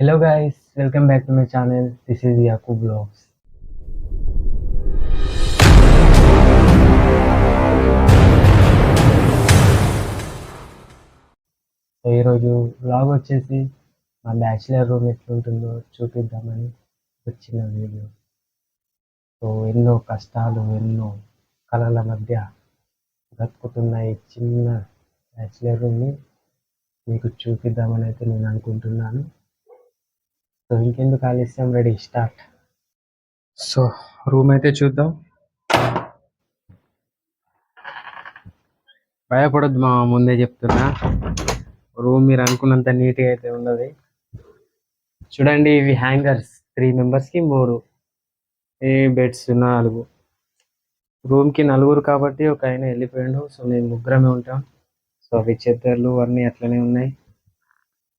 Hello guys welcome back to my channel this is Yakub blogs so ఈరోజు blog వచ్చేసి మా bachelor room ఎట్లుంటుందో చూపిద్దామని వచ్చిన వీడియో సో ఎన్నో కష్టాలు ఎన్నో కళల మధ్య బ్రతుకుతున్న ఈ చిన్న బ్యాచిలర్ రూమ్ని మీకు చూపిద్దామని అయితే నేను అనుకుంటున్నాను. సో ఇంకెందుకు ఆలస్యం? Ready start. సో రూమ్ అయితే చూద్దాం. భయపడొద్దు మా ముందే చెప్తున్నా. రూమ్ మీరు అనుకున్నంత నీట్గా అయితే ఉండదు. చూడండి ఇవి హ్యాంగర్స్ త్రీ మెంబర్స్కి మూడు. ఏ బెడ్స్ నాలుగు. రూమ్కి నలుగురు కాబట్టి ఒక ఆయన వెళ్ళిపోయాడు. సో మేము ముగ్గురమే ఉంటాం. సో అవి చెద్దర్లు అన్నీ అట్లనే ఉన్నాయి.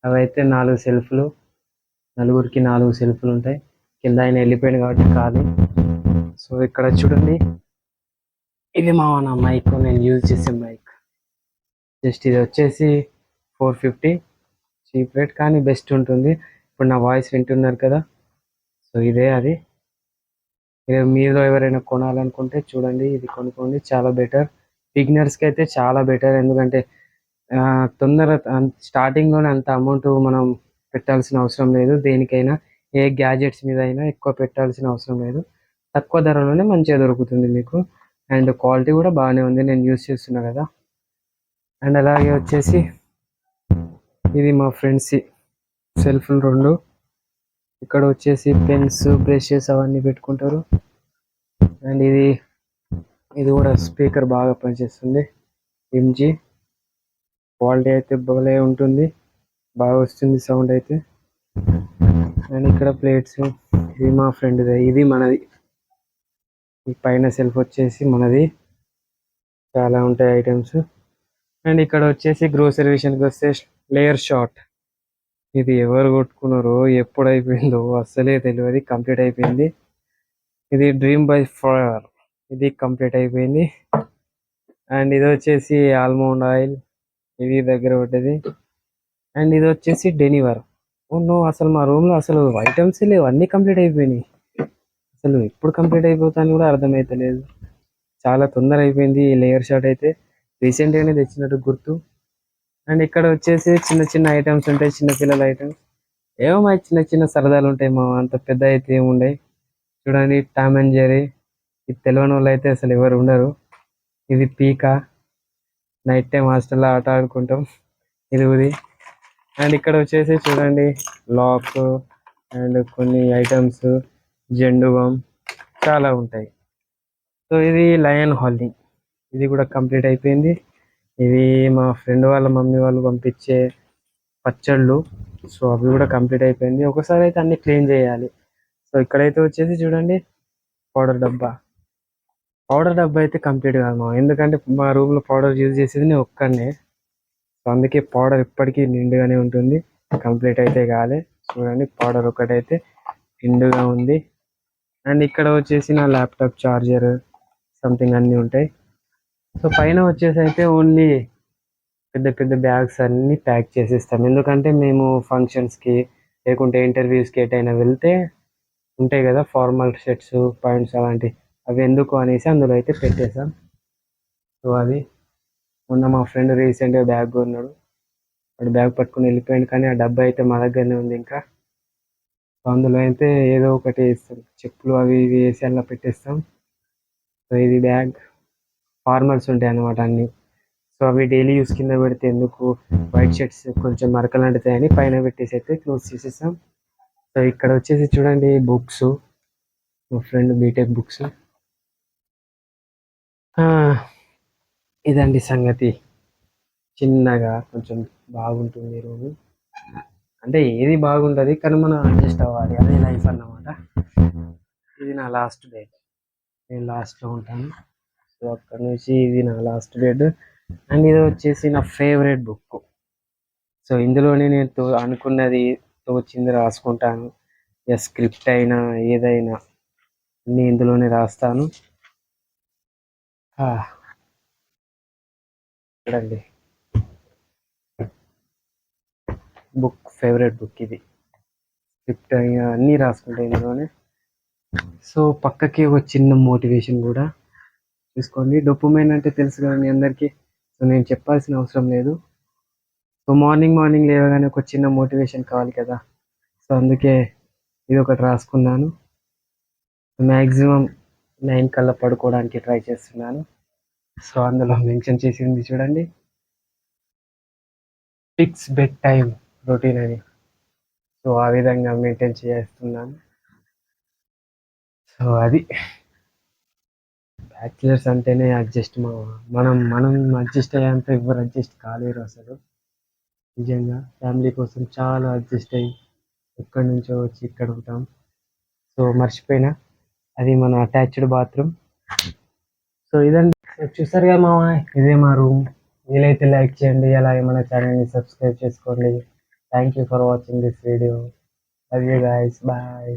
అవి అయితే నాలుగు సెల్ఫ్లు. నలుగురికి నాలుగు సెల్ఫ్లు ఉంటాయి. కింద ఆయన వెళ్ళిపోయాడు కాబట్టి ఖాళీ. సో ఇక్కడ చూడండి. ఇది మా నా మైక్ నేను యూజ్ చేసే మైక్. జస్ట్ ఇది వచ్చేసి ఫోర్ ఫిఫ్టీ చీప్ రేట్ కానీ బెస్ట్ ఉంటుంది. ఇప్పుడు నా వాయిస్ వింటున్నారు కదా. సో ఇదే అది. మీరు మీలో ఎవరైనా కొనాలనుకుంటే చూడండి ఇది కొనుక్కోండి చాలా బెటర్. బిగినర్స్కి అయితే చాలా బెటర్. ఎందుకంటే తొందర స్టార్టింగ్లోనే అంత అమౌంట్ మనం పెట్టాల్సిన అవసరం లేదు. దేనికైనా ఏ గ్యాజెట్స్ మీద అయినా ఎక్కువ పెట్టాల్సిన అవసరం లేదు. తక్కువ ధరలోనే మంచిగా దొరుకుతుంది మీకు. అండ్ క్వాలిటీ కూడా బాగానే ఉంది. నేను యూస్ చేస్తున్నా కదా. అండ్ అలాగే వచ్చేసి ఇది మా ఫ్రెండ్స్ సెల్ఫ్లు రెండు. ఇక్కడ వచ్చేసి పెన్స్ బ్రషెస్ అవన్నీ పెట్టుకుంటారు. అండ్ ఇది ఇది కూడా స్పీకర్ బాగా పనిచేస్తుంది. ఎంజీ. క్వాలిటీ అయితే భలే ఉంటుంది. బాగా వస్తుంది సౌండ్ అయితే. అండ్ ఇక్కడ ప్లేట్స్ ఇది మా ఫ్రెండ్ది ఇది మనది. ఈ పైన సెల్ఫ్ వచ్చేసి మనది. చాలా ఉంటాయి ఐటమ్స్ అండ్ ఇక్కడ వచ్చేసి గ్రోసరీ విషయానికి వస్తే లేయర్ షార్ట్ ఇది ఎవరు కొట్టుకున్నారో ఎప్పుడు అయిపోయిందో అస్సలే తెలియదు కంప్లీట్ అయిపోయింది. ఇది డ్రీమ్ బై ఫర్ ఇది కంప్లీట్ అయిపోయింది. అండ్ ఇది వచ్చేసి ఆల్మండ్ ఆయిల్ ఇది దగ్గర పడ్డది. అండ్ ఇది వచ్చేసి డెనివర్. నో అసలు మా రూమ్లో అసలు ఐటమ్స్ లేవు అన్ని కంప్లీట్ అయిపోయినాయి. అసలు ఎప్పుడు కంప్లీట్ అయిపోతాను కూడా అర్థమవుతలేదు చాలా తొందర అయిపోయింది ఈ లేయర్ షాట్ అయితే. రీసెంట్ గానే తెచ్చినట్టు గుర్తు. అండ్ ఇక్కడ వచ్చేసి చిన్న చిన్న ఐటమ్స్ ఉంటాయి చిన్న పిల్లల ఐటమ్స్ ఏమో మా చిన్న చిన్న సరదాలు ఉంటాయి మా అంత పెద్ద అయితే ఏమి చూడండి టామ్ అండ్ జెరీ ఇది తెలియని వాళ్ళు అయితే అసలు ఎవరు ఉండరు. ఇది పీకా. నైట్ టైం హాస్టల్లో ఆట ఆడుకుంటాం. ఇది ఇది అండ్ ఇక్కడ వచ్చేసి చూడండి లాక్ అండ్ కొన్ని ఐటమ్స్ జెండు బామ్ చాలా ఉంటాయి. సో ఇది లయన్ హాలింగ్ ఇది కూడా కంప్లీట్ అయిపోయింది. ఇది మా ఫ్రెండ్ వాళ్ళ మమ్మీ వాళ్ళు పంపించే పచ్చళ్ళు. సో అవి కూడా కంప్లీట్ అయిపోయింది. ఒకసారి అయితే అన్ని క్లీన్ చేయాలి. సో ఇక్కడైతే వచ్చేసి చూడండి పౌడర్ డబ్బా. పౌడర్ డబ్బా అయితే కంప్లీట్ కాదు మా ఎందుకంటే మా రూమ్లో పౌడర్ యూజ్ చేసేది నేను ఒక్కనే సో అందుకే పౌడర్ ఇప్పటికీ నిండుగానే ఉంటుంది. కంప్లీట్ అయితే కాలే. చూడండి పౌడర్ ఒకటైతే నిండుగా ఉంది. అండ్ ఇక్కడ వచ్చేసి నా ల్యాప్టాప్ చార్జర్ సంథింగ్ అన్నీ ఉంటాయి. సో పైన వచ్చేసి అయితే ఓన్లీ పెద్ద పెద్ద బ్యాగ్స్ అన్నీ ప్యాక్ చేసేస్తాం. ఎందుకంటే మేము ఫంక్షన్స్కి లేకుంటే ఇంటర్వ్యూస్కి ఎటైనా వెళ్తే ఉంటాయి కదా ఫార్మల్ షర్ట్స్ పాయింట్స్ అలాంటివి అవి ఎందుకు అనేసి అందులో అయితే పెట్టేసాం సో అది మొన్న మా ఫ్రెండ్ రీసెంట్గా బ్యాగ్ కొన్నాడు. వాడు బ్యాగ్ పట్టుకుని వెళ్ళిపోయాడు కానీ ఆ డబ్బా అయితే మా దగ్గరనే ఉంది ఇంకా. అందులో అయితే ఏదో ఒకటి వేస్తాం. చెప్పులు అవి ఇవి వేసి అలా పెట్టేస్తాం. సో ఇది బ్యాగ్. ఫార్మల్స్ ఉంటాయి అన్నమాట అన్ని. సో అవి డైలీ యూస్ కింద పెడితే ఎందుకు? వైట్ షర్ట్స్ కొంచెం మరకలు అంటుతాయని పైన పెట్టేసి అయితే క్లోజ్ చేసేస్తాం. సో ఇక్కడ వచ్చేసి చూడండి బుక్స్. మా ఫ్రెండ్ బీటెక్ బుక్స్. ఇదండి సంగతి. చిన్నగా కొంచెం బాగుంటుంది రూమ్ అంటే ఏది బాగుంటుంది కానీ మనం అడ్జస్ట్ అవ్వాలి. అదే లైఫ్ అన్నమాట. ఇది నా లాస్ట్ బెడ్ నేను లాస్ట్లో ఉంటాను. సో అక్కడ నుంచి ఇది నా లాస్ట్ బెడ్ అండ్ ఇది వచ్చేసి నా ఫేవరెట్ బుక్ సో ఇందులోనే నేను తో అనుకున్నది తోచింది రాసుకుంటాను. ఇక స్క్రిప్ట్ అయినా ఏదైనా అన్నీ ఇందులోనే రాస్తాను. ఆ, చూడండి బుక్ ఫేవరెట్ బుక్ ఇది స్క్రిప్ట్ అన్నీ రాసుకుంటాయి ఇందులోనే. సో పక్కకి ఒక చిన్న మోటివేషన్ కూడా చూసుకోండి. డొప్పుమైన్ అంటే తెలుసు కదా మీ అందరికీ. సో నేను చెప్పాల్సిన అవసరం లేదు. సో మార్నింగ్ మార్నింగ్ లేవగానే ఒక చిన్న మోటివేషన్ కావాలి కదా. సో అందుకే ఇది ఒకటి రాసుకున్నాను. మ్యాక్సిమం నైన్ కల్లా పడుకోవడానికి ట్రై చేస్తున్నాను. సో అందులో మెన్షన్ చేసింది చూడండి. ఫిక్స్ బెడ్ టైం రొటీన్ అని. సో ఆ విధంగా మెయింటైన్ చేస్తున్నాను. సో అది. బ్యాచిలర్స్ అంటేనే అడ్జస్ట్ మా మనం మనం అడ్జస్ట్ అయ్యేంత ఎవరు అడ్జస్ట్ కాలేరు అసలు. నిజంగా ఫ్యామిలీ కోసం చాలా అడ్జస్ట్ అయ్యి ఎక్కడి నుంచో వచ్చి ఇక్కడ ఉంటాం. సో మర్చిపోయినా అది మన అటాచ్డ్ బాత్రూమ్ సో ఇదండి. చూసారు కదా మామ ఇదే మా రూమ్ వీలైతే లైక్ చేయండి అలాగే మన ఛానల్ని సబ్స్క్రైబ్ చేసుకోండి. Thank you for watching this video love you guys bye